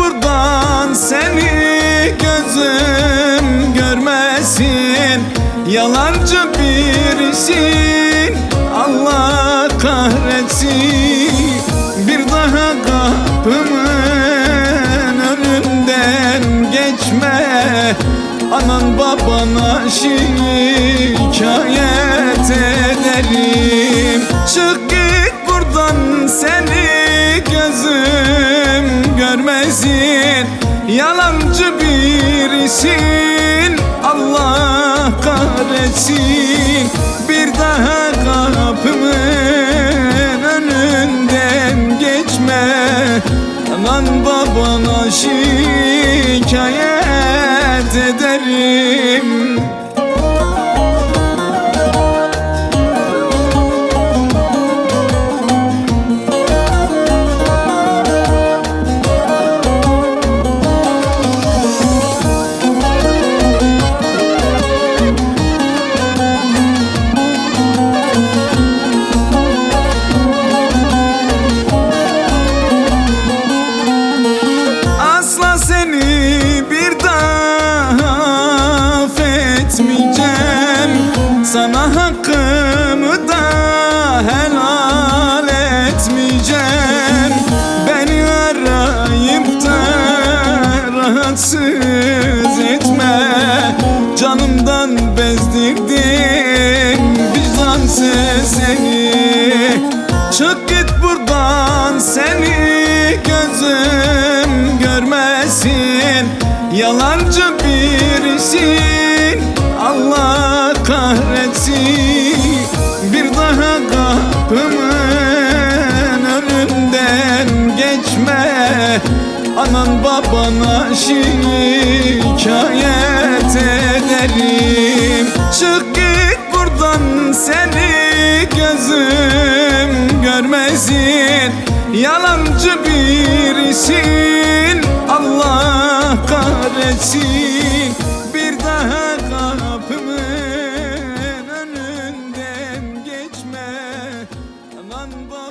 buradan seni gözüm görmesin. Yalancı birisin Allah kahretsin. Bir daha kapımın önünden geçme. Anan babana şikayet ederim Çık birisin Allah kahretsin. Bir daha kapımın önünden geçme. Anan babana şikayet Sana hakkımı da helal etmeyeceğim. Beni arayıp da rahatsız etme. Canımdan bezdirdin vicdansız seni. Çık git buradan seni gözüm görmesin. Yalancı birisin Allah kahretsin. Bir daha kapımın önünden geçme. Anan babana şikayet ederim. Çık git buradan seni gözüm görmesin. Yalancı birisin Allah kahretsin Aman bana